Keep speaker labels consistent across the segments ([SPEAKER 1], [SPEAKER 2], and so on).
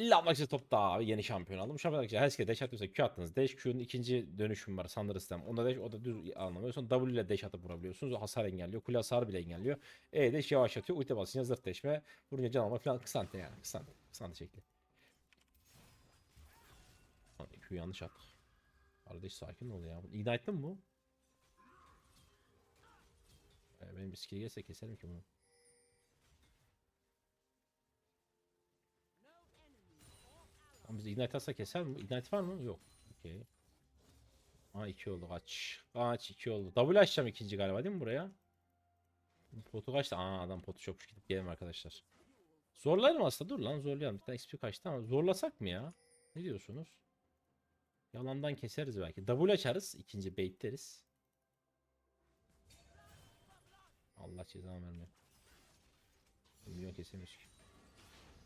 [SPEAKER 1] illa almak için topta abi yeni şampiyon aldım. Şampiyon almak için her şeye dash atıyorsa Q attınız. Dash Q'nun ikinci dönüşüm var Thunder sistem. Onda dash o da düz anlamıyor. Sonra W ile dash atıp vurabiliyorsunuz. O hasar engelliyor. Kule hasar bile engelliyor. E dash yavaşlatıyor. Ulti basınca zırt deşme. Vurunca can alma falan kısante yani. Kısante. Kısante şekli. Q yanlış attık. Kardeş sakin ol ya. Ignite'lı mı bu? Ee, benim bir skill gelse keserim ki bunu. Ama biz ignite atsa keser mi? Ignite var mı? Yok. Okey. Aa 2 oldu kaç. Kaç 2 oldu. W açacağım ikinci galiba değil mi buraya? Potu kaçtı. Aa adam potu çokmuş gidip gelelim arkadaşlar. Zorlarım aslında dur lan zorlayalım. Bir tane XP kaçtı ama zorlasak mı ya? Ne diyorsunuz? Yalandan keseriz belki. W açarız. ikinci baitleriz. Allah cezanı vermiyor. Bir milyon kesemiyoruz ki.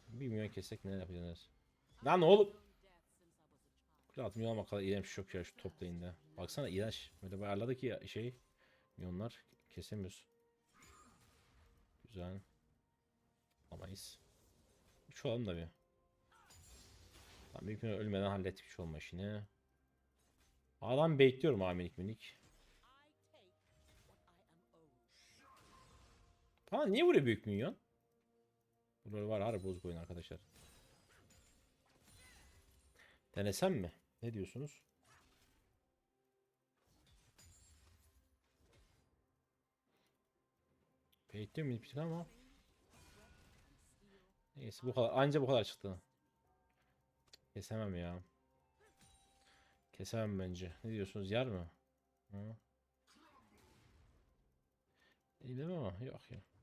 [SPEAKER 1] Bir milyon kessek neler yapacağız? Lan oğlum. Kule altı milyon kadar iğrenç çok ya şu top lane'de. Baksana iğrenç. Böyle bir ayarladı ki şey. Milyonlar kesemiyoruz. Güzel. Alamayız. Üç olalım da bir. Tamam büyük ölmeden hallettik şu olma işini. Adam bekliyorum abi minik minik. Falan niye buraya büyük milyon? Burada var harbi bozuk oyun arkadaşlar. Denesem mi? Ne diyorsunuz? Bekliyorum minik ama. Neyse bu kadar. Anca bu kadar çıktı. Kesemem ya. Kesemem bence. Ne diyorsunuz? Yer mi? Hı? İyi ama yok ya.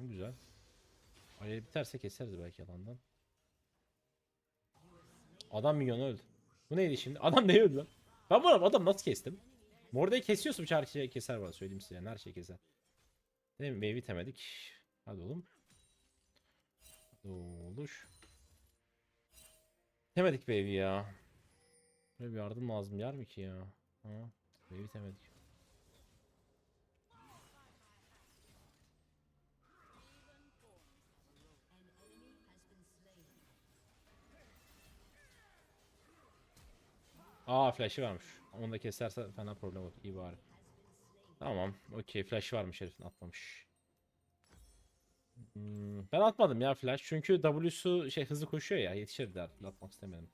[SPEAKER 1] Tamam güzel. Ayı biterse keseriz belki alandan. Adam milyon öldü. Bu neydi şimdi? Adam ne öldü lan? Ben bu adam nasıl kestim? Mordayı kesiyorsun her şeyi keser bana söyleyeyim size yani her şeyi keser. Değil mi? Meyve temedik. Hadi oğlum. Hadi. Temedik baby ya. Böyle bir yardım lazım yer mi ki ya? Ha? Baby temedik. Aa flash'ı varmış. Onu da keserse fena problem yok. İyi bari. Tamam. Okey. Flash varmış herifin atmamış. Hmm, ben atmadım ya flash. Çünkü W'su şey hızlı koşuyor ya. Yetişir der. Atmak istemedim.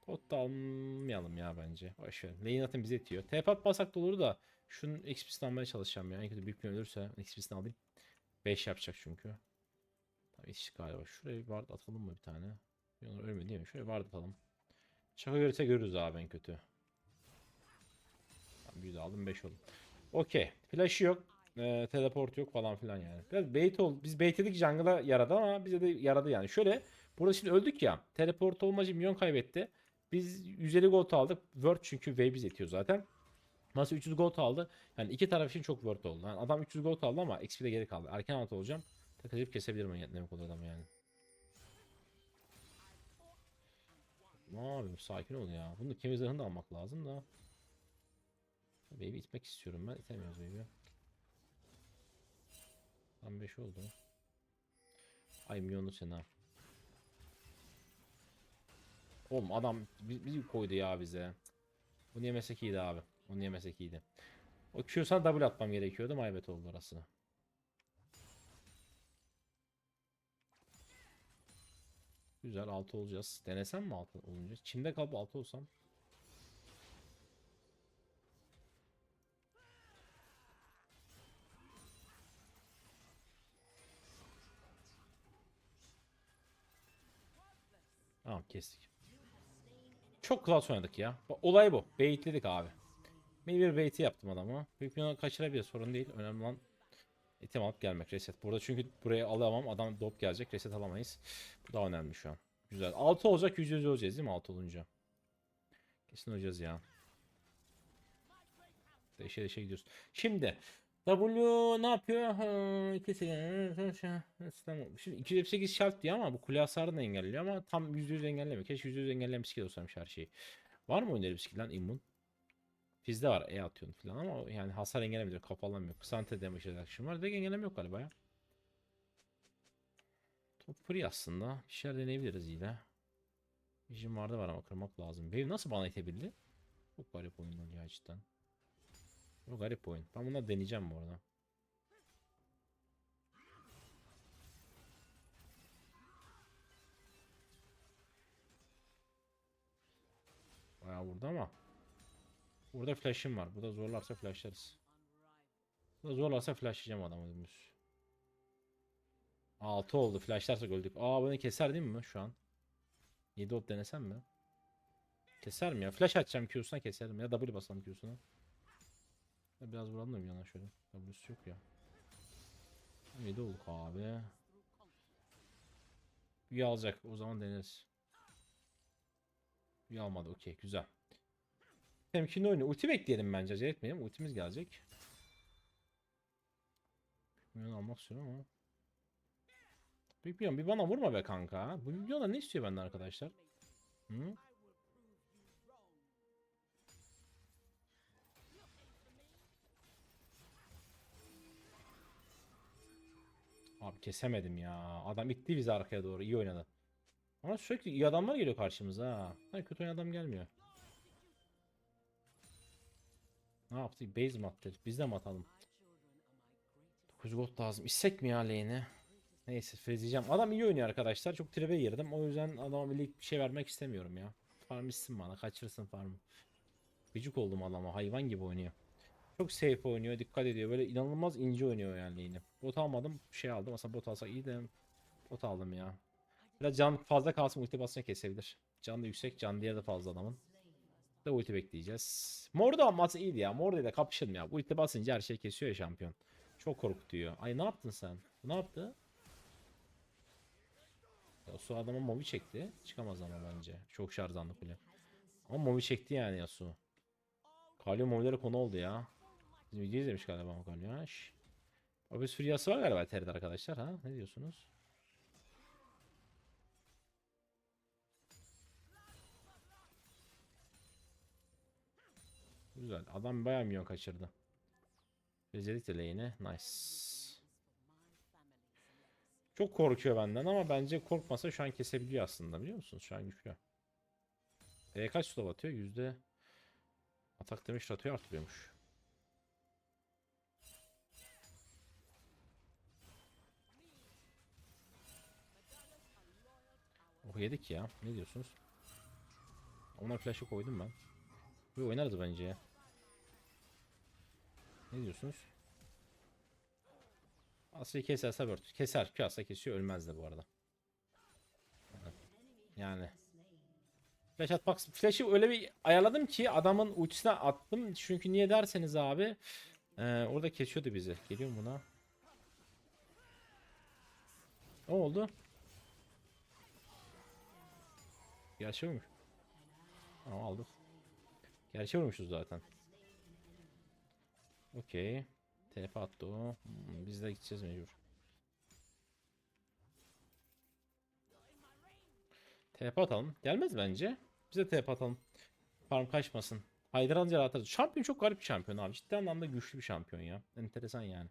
[SPEAKER 1] Pot da almayalım ya bence. Boşver. Lane atın bize itiyor. TP atmasak da olur da. Şunun XP'sini almaya çalışacağım ya. En kötü büyük bir ölürse XP'sini alayım. 5 yapacak çünkü. Tamam yetiştik galiba. Şuraya bir ward atalım mı bir tane? Onlar ölmedi değil mi? Şuraya ward atalım. Şaka görürse görürüz abi en kötü. Tamam, 100 aldım 5 oldu. Okey. Flash yok. Ee, teleport yok falan filan yani. Biraz bait ol. Biz baitledik jungle'a yaradı ama bize de yaradı yani. Şöyle burada şimdi öldük ya. Teleport olmacı milyon kaybetti. Biz 150 gold aldık. Word çünkü wave biz etiyor zaten. Masa 300 gold aldı. Yani iki taraf için çok worth oldu. Yani adam 300 gold aldı ama XP'de geri kaldı. Erken alt olacağım. Takacıp kesebilirim demek olur adam yani. Ne yapayım sakin ol ya. Bunu da almak lazım da. Baby itmek istiyorum ben. İtemiyoruz baby. Tam 5 oldu. Ay milyonu sen. Oğlum adam bir, bir koydu ya bize. Bunu yemesek iyiydi abi. Onu yemesek iyiydi. O Q'san double atmam gerekiyordu. Maybet oldu orası. Güzel 6 olacağız. Denesem mi 6 olunca? Çimde kalıp 6 olsam. Tamam kestik. Çok klas oynadık ya. Olay bu. Baitledik abi. Meyve bait'i yaptım adama. Büyük bir kaçırabilir sorun değil. Önemli olan item alıp gelmek. Reset. Burada çünkü buraya alamam. Adam dop gelecek. Reset alamayız. Bu daha önemli şu an. Güzel. 6 olacak 100 100 olacağız değil mi 6 olunca? Kesin olacağız ya. Değişe değişe gidiyoruz. Şimdi W ne yapıyor? Şimdi 208 şart diyor ama bu kule hasarını engelliyor ama tam %100 engellemiyor. Keşke %100 engelleyen bisiklet olsaymış her şeyi. Var mı bir bisiklet lan immun? Bizde var E atıyorsun falan ama yani hasar engellemiyor. Kafalanmıyor. Kısante damage reduction var. Direkt engelleme yok galiba ya. Top free aslında. Bir şeyler deneyebiliriz yine. Vision vardı var ama kırmak lazım. Wave nasıl bana itebildi? Çok garip oyun oluyor cidden. Çok garip oyun. Ben bunları deneyeceğim bu arada. Bayağı vurdu ama. Burada flash'im var. Burada zorlarsa flashlarız. Burada zorlarsa flashlayacağım adamı dümdüz. 6 oldu. Flashlarsak öldük. Aa beni keser değil mi şu an? 7 ot denesem mi? Keser mi ya? Flash atacağım Q'suna keserim. Ya W basalım Q'suna. Biraz vuralım da bir yana şöyle. W'su yok ya. 7 olduk abi. Bir alacak. O zaman deneriz. Bir almadı. Okey. Güzel. Temkinli oyunu. Ulti bekleyelim bence. Acele etmeyelim. Ultimiz gelecek. Milyon almak istiyorum ama. Bilmiyorum. Bir bana vurma be kanka. Bu milyona ne istiyor benden arkadaşlar? Hı? Abi kesemedim ya. Adam itti bizi arkaya doğru. İyi oynadı. Ama sürekli iyi adamlar geliyor karşımıza ha. Ha, kötü oynayan adam gelmiyor. Ne yaptık? Base mi attık? Biz de mi atalım? 9 gold lazım. İstek mi ya lane'e? Neyse frezleyeceğim. Adam iyi oynuyor arkadaşlar. Çok tribe girdim. O yüzden adama bir şey vermek istemiyorum ya. Farm bana. Kaçırsın farmı. Gıcık oldum adama. Hayvan gibi oynuyor. Çok safe oynuyor. Dikkat ediyor. Böyle inanılmaz ince oynuyor yani lane'i. Bot almadım. Şey aldım. Aslında bot alsak iyi de bot aldım ya. Biraz can fazla kalsın ulti kesebilir. Can da yüksek. Can diğeri de fazla adamın. Da ulti bekleyeceğiz. Mor da alması iyiydi ya. Mor da kapışın ya. Ulti basınca her şey kesiyor ya şampiyon. Çok korkutuyor. Ay ne yaptın sen? Ne yaptı? Yasuo adama movi çekti. Çıkamaz ama bence. Çok şarjanlı kule. Ama movi çekti yani Yasuo. Kalyo movilere konu oldu ya. Bizim video izlemiş galiba Kalyo. Obis Furyası var galiba TR'de arkadaşlar ha? Ne diyorsunuz? Güzel. Adam bayağı milyon kaçırdı. De lane'e. Nice. Çok korkuyor benden ama bence korkmasa şu an kesebiliyor aslında biliyor musunuz? Şu an güçlü. E kaç slow atıyor? Yüzde atak demiş ratio artırıyormuş. Oh yedik ya. Ne diyorsunuz? Ona flash'ı koydum ben. Bir oynarız bence ya. Ne diyorsunuz? Aslı keserse word. Keser. Piyasa kesiyor. Ölmez de bu arada. Yani. Flash atmak. Flash'ı öyle bir ayarladım ki adamın ultisine attım. Çünkü niye derseniz abi. e, orada kesiyordu bizi. Geliyor buna? Ne oldu? Gerçi vurmuş. Tamam aldık. Gerçi vurmuşuz zaten. Okey. TP attı o. Hmm, biz de gideceğiz mecbur. TP atalım. Gelmez bence. Bize TP atalım. Farm kaçmasın. Hydrangea atarız. Şampiyon çok garip bir şampiyon abi. Ciddi anlamda güçlü bir şampiyon ya. Enteresan yani.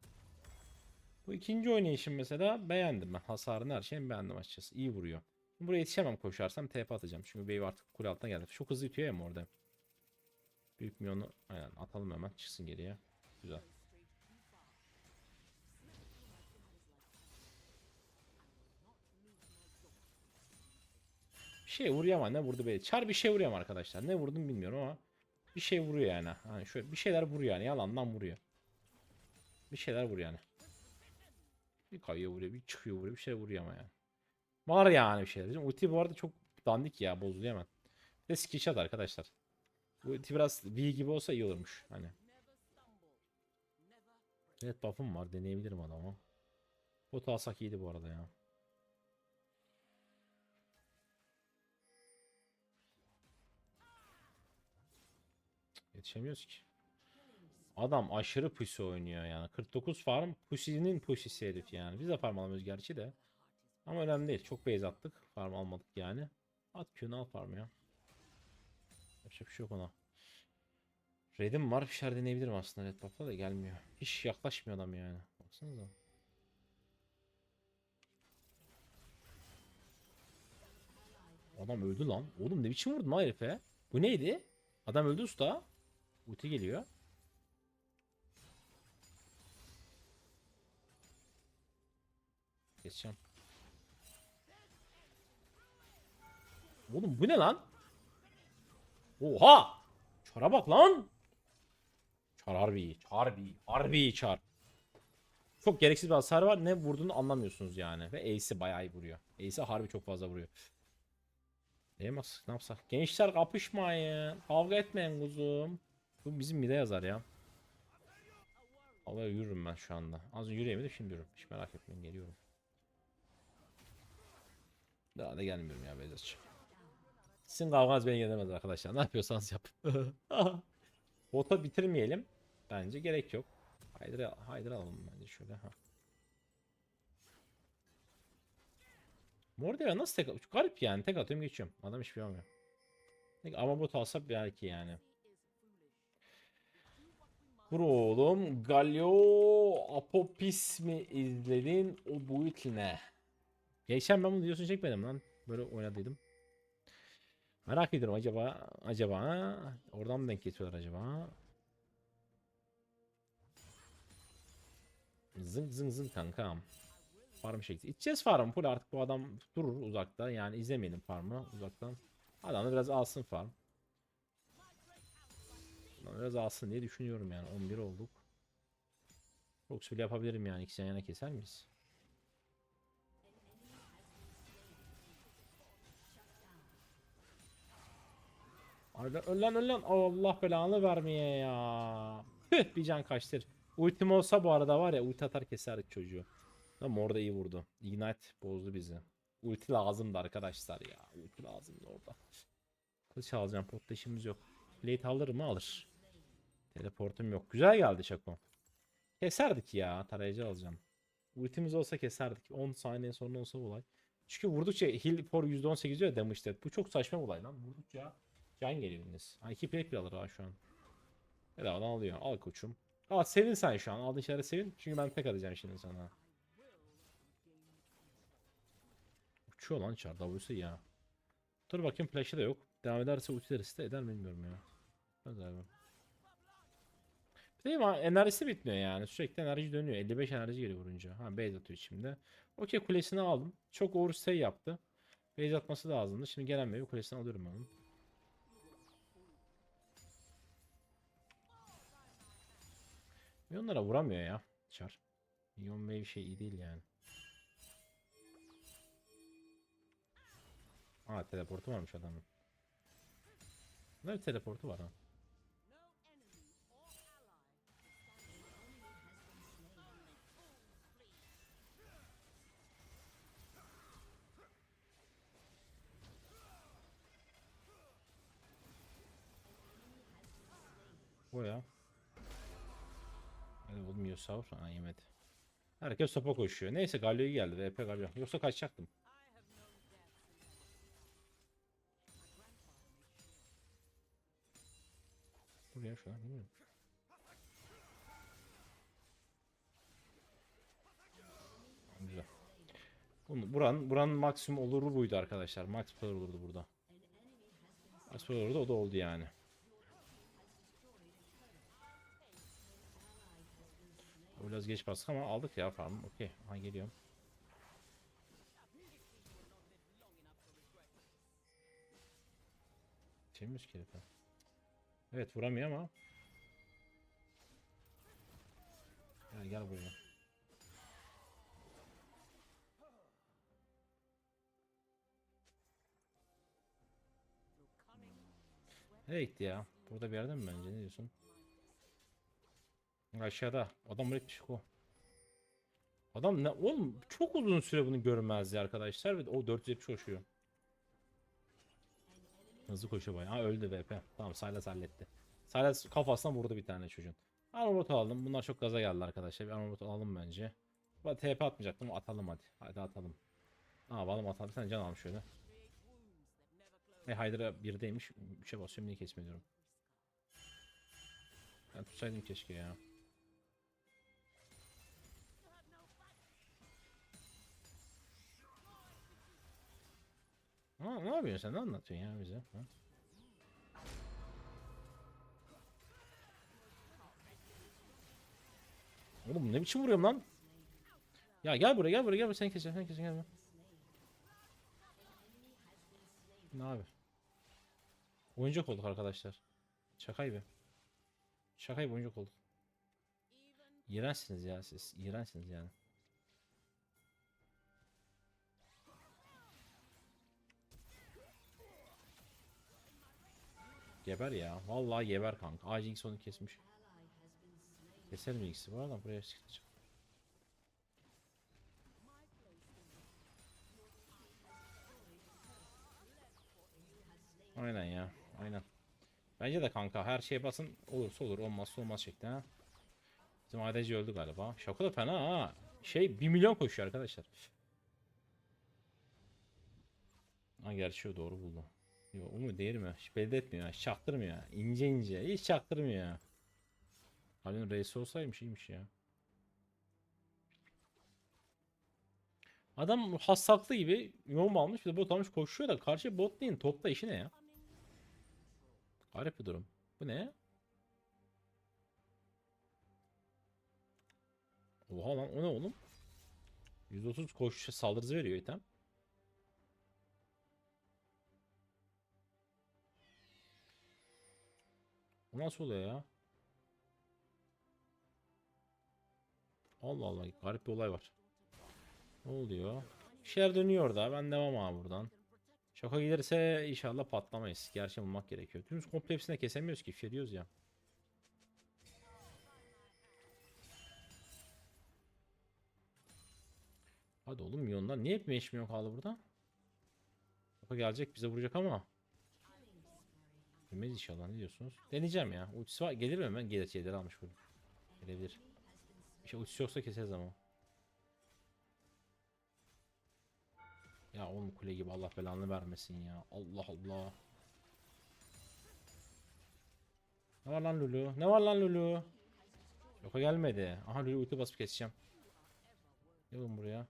[SPEAKER 1] Bu ikinci oynayışım mesela beğendim ben. Hasarını her şeyini beğendim açıkçası. İyi vuruyor. Buraya yetişemem koşarsam TP atacağım. Çünkü wave artık kule altına geldi. Çok hızlı itiyor ya orada. Büyük milyonu aynen atalım hemen çıksın geriye. Güzel. Bir şey vuruyor ama ne vurdu be? Çar bir şey vuruyor arkadaşlar. Ne vurdum bilmiyorum ama bir şey vuruyor yani. Hani şöyle bir şeyler vuruyor yani. Yalandan vuruyor. Bir şeyler vuruyor yani. Bir kayıyor vuruyor, bir çıkıyor vuruyor, bir şey vuruyor ama yani. Var yani bir şeyler. Bizim ulti bu arada çok dandik ya, bozuluyor hemen. Bir de skill arkadaşlar. Bu ulti biraz V gibi olsa iyi olurmuş hani. Evet buff'ım var, deneyebilirim adamı. Bot alsak iyiydi bu arada ya. Yetişemiyoruz ki. Adam aşırı pusi oynuyor yani. 49 farm pusinin pusisi herif yani. Biz de farm alamıyoruz gerçi de. Ama önemli değil. Çok base attık. Farm almadık yani. At Q'nu al farm ya. Yapacak bir şey yok ona. Red'im var. Bir şeyler deneyebilirim aslında Red buff'la da gelmiyor. Hiç yaklaşmıyor adam yani. Baksanıza. Adam öldü lan. Oğlum ne biçim vurdun lan herife? Bu neydi? Adam öldü usta. Ulti geliyor. Keseceğim. Oğlum bu ne lan? Oha! Çara bak lan. Çar harbi, harbi, harbi çar. Çok gereksiz bir hasar var. Ne vurduğunu anlamıyorsunuz yani. Ve Ace'i bayağı iyi vuruyor. Ace'i harbi çok fazla vuruyor. Yapsak? Ne yapsak? Gençler kapışmayın. Kavga etmeyin kuzum. Bu bizim mide yazar ya. Havaya yürürüm ben şu anda. Az önce yürüyemedim şimdi yürürüm. Hiç merak etmeyin geliyorum. Daha da gelmiyorum ya Beyzatçı. Sizin kavganız beni yenemez arkadaşlar. Ne yapıyorsanız yapın. Bota bitirmeyelim. Bence gerek yok. Haydır, haydır alalım bence şöyle. Ha. Mordera nasıl tek Garip yani. Tek atıyorum geçiyorum. Adam hiçbir şey. Peki, Ama bot alsa belki yani. Vur oğlum. Galio Apopis mi izledin? O boyut ne? Geçen ben bunu diyorsun çekmedim lan. Böyle oynadıydım. Merak ediyorum acaba acaba oradan mı denk getiriyorlar acaba? Zın zın zın kankam. Farm şekli. İçeceğiz farm full artık bu adam durur uzakta. Yani izlemeyelim farmı uzaktan. Adam da biraz alsın farm. Adam biraz alsın diye düşünüyorum yani. 11 olduk. Proxy bile yapabilirim yani. İkisi yan yana keser miyiz? Öl lan öl lan. Allah belanı vermeye ya. Bir can kaçtır. Ultim olsa bu arada var ya ulti atar keserdik çocuğu. Ama orada iyi vurdu. Ignite bozdu bizi. Ulti lazımdı arkadaşlar ya. Ulti lazımdı orada. Kılıç alacağım. Potta işimiz yok. Late alır mı? Alır. Teleportum yok. Güzel geldi Çako. Keserdik ya. Tarayıcı alacağım. Ultimiz olsa keserdik. 10 saniye sonra olsa olay. Çünkü vurdukça heal for %18 diyor damage death. Bu çok saçma olay lan. Vurdukça can geliyor. Ha 2 play alır ha şu an. Bedavadan alıyor. Al koçum. Al sevin sen şu an. Aldığın şeylere sevin. Çünkü ben tek atacağım şimdi sana. Uçuyor lan çar. W'si ya. Dur bakayım flash'ı da yok. Devam ederse ulti de eder mi bilmiyorum ya. Hadi abi. Bir de ama enerjisi bitmiyor yani. Sürekli enerji dönüyor. 55 enerji geri vurunca. Ha base atıyor şimdi. Okey kulesini aldım. Çok overstay yaptı. Base atması lazımdı. Şimdi gelen meyve kulesini alıyorum ben onun. Milyonlara vuramıyor ya. Çar. Milyon Wave şey iyi değil yani. Aa teleportu varmış adamın. Ne bir teleportu var ha. Bu ya. Yosaur. Ha yemedi. Herkes topa koşuyor. Neyse Galio'yu geldi. VP Galio. Yoksa kaçacaktım. Dur ya şu an bilmiyorum. Güzel. Buranın, buranın maksimum oluru buydu arkadaşlar. Max olurdu burada. Max olurdu o da oldu yani. Biraz geç bastık ama aldık ya farm. Okey. Ha geliyorum. Çevirmiş ki herife. Evet vuramıyor ama. Gel gel buraya. Nereye ya? Burada bir yerde mi bence? Ne diyorsun? Aşağıda. Adam buraya çıkıyor. Adam ne oğlum çok uzun süre bunu görmezdi arkadaşlar ve o 470 koşuyor. Hızlı koşuyor bayağı. Ha öldü VP. Tamam Silas halletti. Silas kafasına vurdu bir tane çocuğun. Armorot alalım. Bunlar çok gaza geldi arkadaşlar. Bir armorot alalım bence. Ben TP atmayacaktım. Atalım hadi. Hadi atalım. Ne yapalım atalım. Sen can almış şöyle. E Hydra 1'deymiş. 3'e basıyorum niye kesmiyorum. Ben tutsaydım keşke ya. Ha, ne yapıyorsun sen? Ne anlatıyorsun ya bize? Ha? Oğlum ne biçim vuruyorum lan? Ya gel buraya gel buraya gel buraya sen keseceğim sen keseceğim gel buraya. Ne abi? Oyuncak olduk arkadaşlar. Şaka gibi. Şaka gibi oyuncak olduk. İğrençsiniz ya siz. İğrençsiniz yani. Geber ya. Vallahi geber kanka. Acil sonu kesmiş. Keselim ikisi var da buraya çıkacak. Aynen ya. Aynen. Bence de kanka her şeye basın olursa olur olmazsa olmaz şeklinde ha. Bizim ADC öldü galiba. Şaka da fena ha. Şey 1 milyon koşuyor arkadaşlar. Ha gerçi doğru buldu. Yo o mu değil mi? Hiç belli etmiyor. Çaktırmıyor. İnce ince. Hiç çaktırmıyor. Halin reisi olsaymış iyiymiş ya. Adam hastalıklı gibi yoğun almış bir de bot almış koşuyor da karşı bot değil topta işi ne ya? Garip bir durum. Bu ne? Oha lan o ne oğlum? 130 koşu saldırısı veriyor item. O nasıl oluyor ya? Allah Allah garip bir olay var. Ne oluyor? Şeyler dönüyor da ben devam abi buradan. Şaka gelirse inşallah patlamayız. Gerçi bulmak gerekiyor. Tüm komple hepsine kesemiyoruz ki. Şey ya. Hadi oğlum milyonlar. Niye hep 5 milyon kaldı burada? Şaka gelecek bize vuracak ama. Bilmez inşallah ne diyorsunuz? Deneyeceğim ya. Ultisi var. Gelir mi hemen? Gelir. Şeyleri almış bunu. Gelebilir. Şey ultisi yoksa keseriz ama. Ya oğlum kule gibi Allah belanı vermesin ya. Allah Allah. Ne var lan Lulu? Ne var lan Lulu? Yok o gelmedi. Aha Lulu ulti basıp keseceğim. Gel oğlum buraya.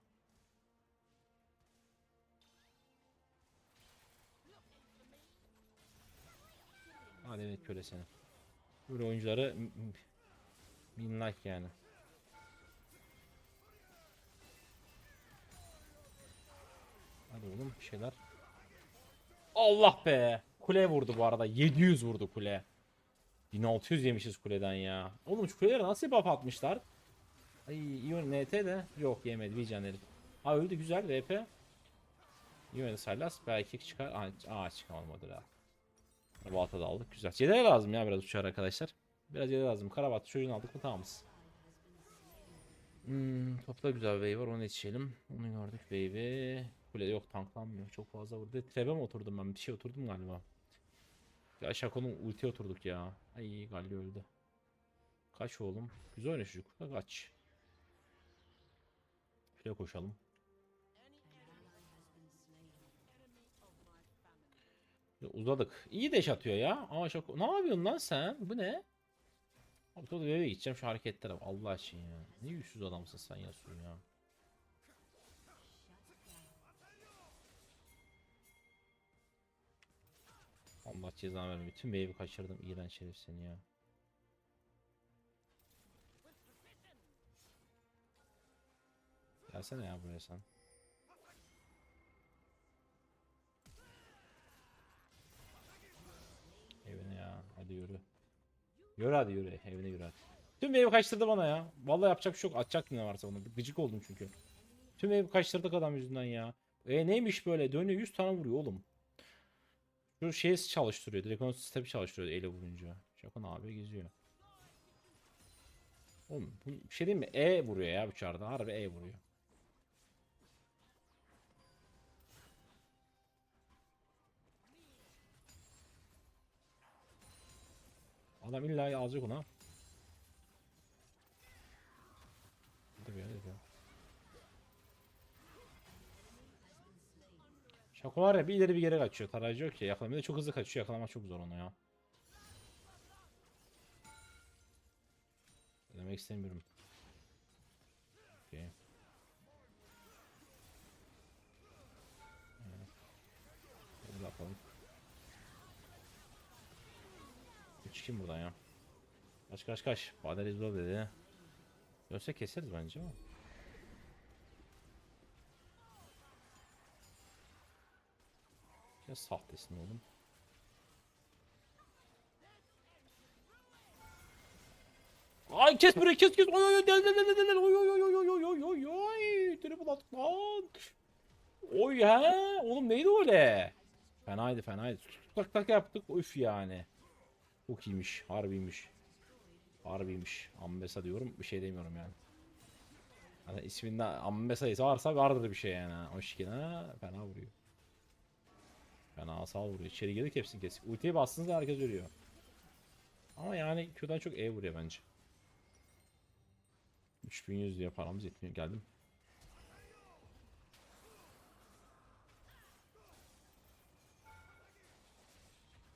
[SPEAKER 1] Hadi evet köle seni. Böyle oyuncuları m- m- min like yani. Hadi oğlum bir şeyler. Allah be. Kule vurdu bu arada. 700 vurdu kule. 1600 yemişiz kuleden ya. Oğlum şu kulelere nasıl buff atmışlar? Ay Ion NT de yok yemedi Vican herif. Ha öldü güzel VP. Yemedi Sylas belki çıkar. Aa, aa çıkamadı ha. Karabat'a da aldık güzel. Cedere lazım ya biraz uçar arkadaşlar. Biraz cedere lazım. Karabat çocuğunu aldık mı tamamız. Hmm, topta güzel wave var onu yetişelim. Onu gördük wave'i. Kule yok tanklanmıyor. Çok fazla vurdu. Trebe mi oturdum ben? Bir şey oturdum galiba. Ya Şako'nun ulti oturduk ya. Ay Galli öldü. Kaç oğlum? Güzel oynuyor çocuk. Kaç. Şuraya koşalım. Uzadık. İyi deş atıyor ya. Ama Şako... Ne yapıyorsun lan sen? Bu ne? Abi Toto eve gideceğim şu hareketlere Allah için ya. Ne yüzsüz adamsın sen Yasuo ya. Allah cezanı vermiyor. Bütün wave'i kaçırdım. İğrenç herif seni ya. Gelsene ya buraya sen. Hadi yürü. Yürü hadi yürü. Evine yürü hadi. Tüm evi kaçtırdı bana ya. Vallahi yapacak bir şey yok. Atacak ne varsa onu. Gıcık oldum çünkü. Tüm evi kaçtırdık adam yüzünden ya. E neymiş böyle? Dönüyor 100 tane vuruyor oğlum. Şu şeyi çalıştırıyor. Direkt onu sistemi çalıştırıyor ele vurunca. Şakın abi geziyor. Oğlum bu bir şey değil mi? E vuruyor ya bu çarda. Harbi E vuruyor. Adam illa alacak ona. Şako var ya bir ileri bir geri kaçıyor. Tarayıcı yok ya. Yakalamıyor. Çok hızlı kaçıyor. Yakalamak çok zor onu ya. Demek istemiyorum. Okey. Kaçayım buradan ya. Kaç kaç kaç. Bader izlo dedi. Dönse keseriz bence ama. Ya sahtesin oğlum. Ay kes burayı kes kes. Oy oy oy del del del del. Oy oy oy oy oy oy oy oy. Triple attık lan. Oy he. Oğlum neydi öyle? Fenaydı fenaydı. Tak tak yaptık. Üf yani. Çok iyiymiş. Harbiymiş. Harbiymiş. Ambesa diyorum. Bir şey demiyorum yani. Hani isminde Ambesa'ysa varsa vardır bir şey yani. O şekilde. Fena vuruyor. Fena sağ vuruyor. İçeri girdik hepsini kesik. Ultiye bastığınızda herkes ölüyor. Ama yani Q'dan çok E vuruyor bence. 3100 diye paramız yetmiyor. Geldim.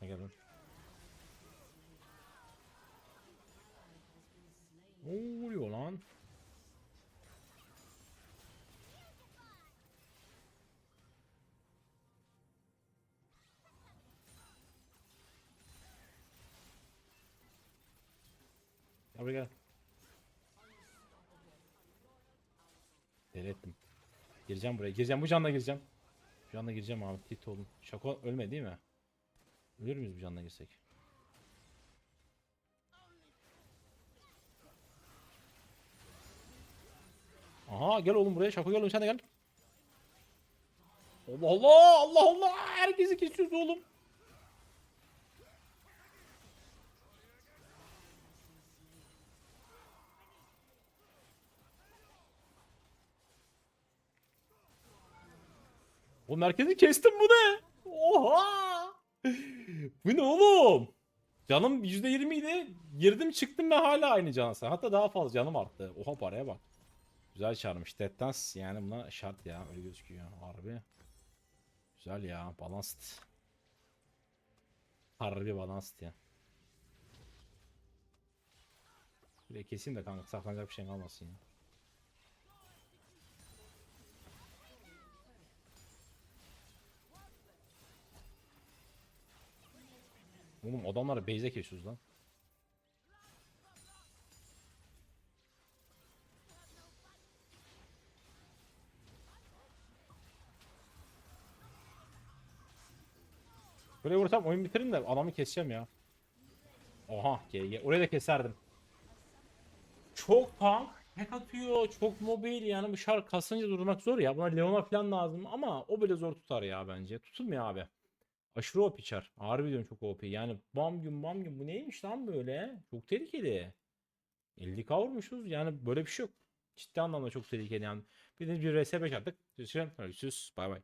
[SPEAKER 1] Ha geldim. Buraya gel. Deli ettim. Gireceğim buraya. Gireceğim. Bu canla gireceğim. Bu canla gireceğim abi. Tit oğlum. Şako ölmedi değil mi? Ölür müyüz bu canla girsek? Aha gel oğlum buraya. Şako gel oğlum sen de gel. Allah Allah Allah Allah. Herkesi kesiyoruz oğlum. O merkezi kestim bu ne? Oha! bu ne oğlum? Canım %20 idi. Girdim çıktım ve hala aynı cansa. Hatta daha fazla canım arttı. Oha paraya bak. Güzel çarmış. Dead yani buna şart ya. Öyle gözüküyor. Harbi. Güzel ya. Balanced. Harbi balanced ya. Buraya keseyim de kanka saklanacak bir şey kalmasın ya. Oğlum adamları base'e kesiyoruz lan. Böyle vursam oyun bitirin de adamı keseceğim ya. Oha GG. Orayı da keserdim. Çok tank. Hack atıyor. Çok mobil. Yani bu şark kasınca durmak zor ya. Buna Leona falan lazım ama o bile zor tutar ya bence. Tutulmuyor abi. Aşırı OP çar. Harbi diyorum çok OP. Yani bam gün bam gün bu neymiş lan böyle? Çok tehlikeli. 50 kavurmuşuz. Yani böyle bir şey yok. Ciddi anlamda çok tehlikeli yani. Bir de bir RS5 attık. Görüşürüz. Bay bay.